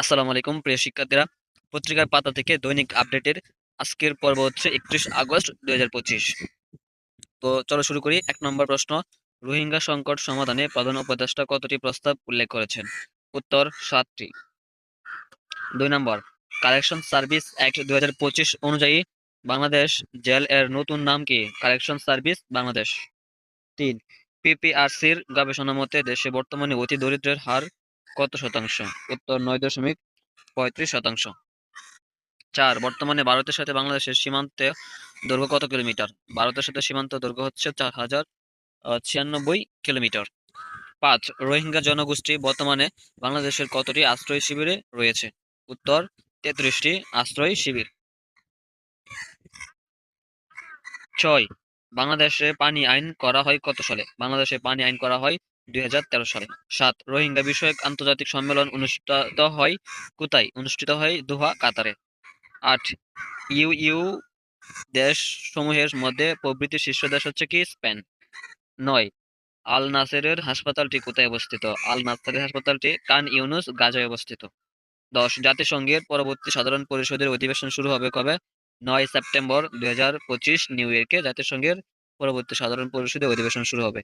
আসসালামু আলাইকুম, প্রিয় শিক্ষার্থীরা। পত্রিকার পাতা থেকে দৈনিক আপডেটের আজকের পর্ব হচ্ছে একত্রিশ আগস্ট দুই হাজার পঁচিশ। তো চলো শুরু করি। এক নম্বর প্রশ্ন, রোহিঙ্গা সংকট সমাধানে প্রধান উপদেষ্টা কতটি প্রস্তাব উল্লেখ করেছেন? উত্তর, সাতটি। দুই নম্বর কালেকশন সার্ভিস অ্যাক্ট দুই অনুযায়ী বাংলাদেশ জেল এর নতুন নাম কি? Collection service Bangladesh. তিন, পিপিআরসির গবেষণা মতে দেশে বর্তমানে অতি দরিদ্রের হার কত শতাংশ? উত্তর নয় দশমিক পঁয়ত্রিশ শতাংশ। চার, বর্তমানে ভারতের সাথে বাংলাদেশের সীমান্তে দৈর্ঘ্য কত কিলোমিটার? ভারতের সাথে সীমান্ত দৈর্ঘ্য হচ্ছে চার হাজার ছিয়ানব্বই কিলোমিটার। পাঁচ, রোহিঙ্গা জনগোষ্ঠী বর্তমানে বাংলাদেশের কতটি আশ্রয় শিবিরে রয়েছে? উত্তর, তেত্রিশটি আশ্রয় শিবির। ছয়, বাংলাদেশে পানি আইন করা হয় কত সালে? বাংলাদেশে পানি আইন করা হয় দুই হাজার তেরো সালে। সাত, রোহিঙ্গা বিষয়ক আন্তর্জাতিক সম্মেলন অনুষ্ঠিত হয় কোথায়? অনুষ্ঠিত হয় দোহা, কাতারে। আট, ইউ ইউ দেশ সমূহের মধ্যে প্রবৃত্তি শীর্ষ দেশ হচ্ছে কি? স্পেন। নয়, আল নাসেরের হাসপাতালটি কোথায় অবস্থিত? আল নাসেরের হাসপাতালটি কান ইউনুস গাজায় অবস্থিত। দশ, জাতিসংঘের পরবর্তী সাধারণ পরিষদের অধিবেশন শুরু হবে কবে? নয় সেপ্টেম্বর দুই হাজার পঁচিশ নিউ ইয়র্কে জাতিসংঘের পরবর্তী সাধারণ পরিষদের অধিবেশন শুরু হবে।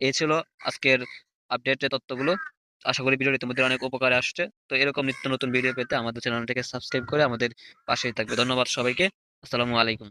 এই ছিল আজকের আপডেটের তথ্যগুলো। আশা করি ভিডিওটি তোমাদের অনেক উপকারে আসছে। তো এরকম নিত্য নতুন ভিডিও পেতে আমাদের চ্যানেলটিকে সাবস্ক্রাইব করে আমাদের পাশেই থাকবে। ধন্যবাদ সবাইকে। আসসালামু আলাইকুম।